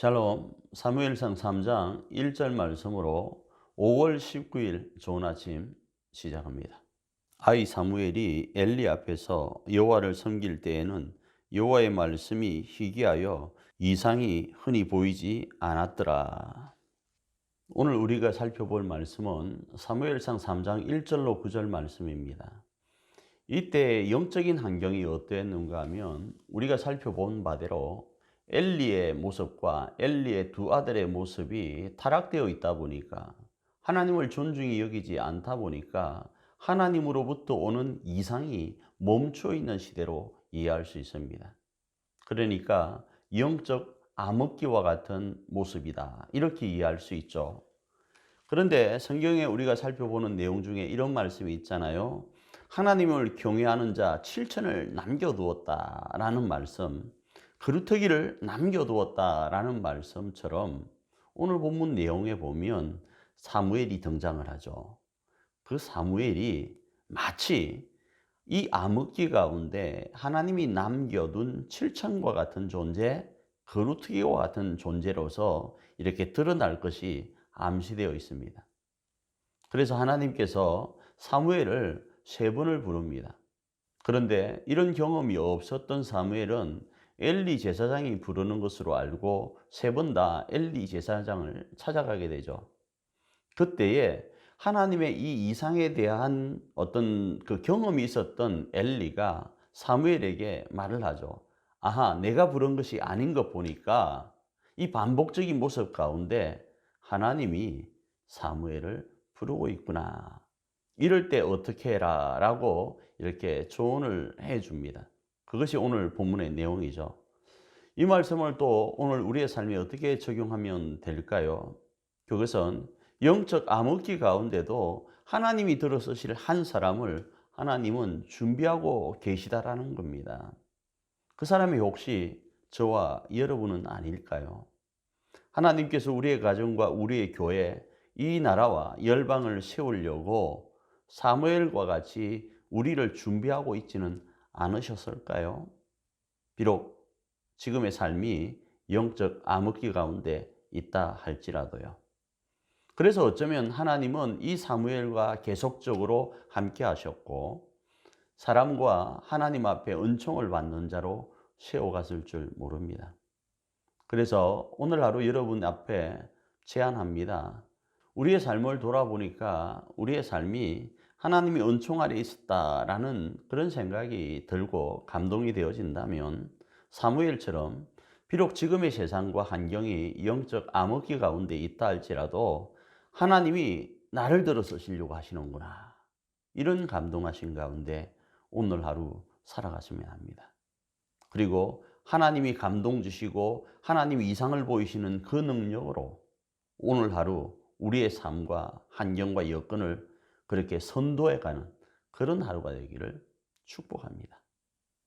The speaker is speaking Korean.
샬롬 사무엘상 3장 1절 말씀으로 5월 19일 좋은 아침 시작합니다. 아이 사무엘이 엘리 앞에서 여호와를 섬길 때에는 여호와의 말씀이 희귀하여 이상이 흔히 보이지 않았더라. 오늘 우리가 살펴볼 말씀은 사무엘상 3장 1절로 9절 말씀입니다. 이때 영적인 환경이 어떠했는가 하면 우리가 살펴본 바대로 엘리의 모습과 엘리의 두 아들의 모습이 타락되어 있다 보니까 하나님을 존중히 여기지 않다 보니까 하나님으로부터 오는 이상이 멈춰 있는 시대로 이해할 수 있습니다. 그러니까 영적 암흑기와 같은 모습이다. 이렇게 이해할 수 있죠. 그런데 성경에 우리가 살펴보는 내용 중에 이런 말씀이 있잖아요. 하나님을 경외하는 자 7천을 남겨두었다라는 말씀. 그루터기를 남겨두었다라는 말씀처럼 오늘 본문 내용에 보면 사무엘이 등장을 하죠. 그 사무엘이 마치 이 암흑기 가운데 하나님이 남겨둔 칠천과 같은 존재, 그루터기와 같은 존재로서 이렇게 드러날 것이 암시되어 있습니다. 그래서 하나님께서 사무엘을 세 번을 부릅니다. 그런데 이런 경험이 없었던 사무엘은 엘리 제사장이 부르는 것으로 알고 세 번 다 엘리 제사장을 찾아가게 되죠. 그때에 하나님의 이 이상에 대한 어떤 그 경험이 있었던 엘리가 사무엘에게 말을 하죠. 아하, 내가 부른 것이 아닌 것 보니까 이 반복적인 모습 가운데 하나님이 사무엘을 부르고 있구나. 이럴 때 어떻게 해라 라고 이렇게 조언을 해 줍니다. 그것이 오늘 본문의 내용이죠. 이 말씀을 또 오늘 우리의 삶에 어떻게 적용하면 될까요? 그것은 영적 암흑기 가운데도 하나님이 들어서실 한 사람을 하나님은 준비하고 계시다라는 겁니다. 그 사람이 혹시 저와 여러분은 아닐까요? 하나님께서 우리의 가정과 우리의 교회, 이 나라와 열방을 세우려고 사무엘과 같이 우리를 준비하고 있지는 않으셨을까요? 비록 지금의 삶이 영적 암흑기 가운데 있다 할지라도요. 그래서 어쩌면 하나님은 이 사무엘과 계속적으로 함께 하셨고 사람과 하나님 앞에 은총을 받는 자로 세워갔을 줄 모릅니다. 그래서 오늘 하루 여러분 앞에 제안합니다. 우리의 삶을 돌아보니까 우리의 삶이 하나님이 은총 아래 있었다라는 그런 생각이 들고 감동이 되어진다면 사무엘처럼 비록 지금의 세상과 환경이 영적 암흑기 가운데 있다 할지라도 하나님이 나를 들어 쓰시려고 하시는구나. 이런 감동하신 가운데 오늘 하루 살아가시면 합니다. 그리고 하나님이 감동 주시고 하나님이 이상을 보이시는 그 능력으로 오늘 하루 우리의 삶과 환경과 여건을 그렇게 선도해 가는 그런 하루가 되기를 축복합니다.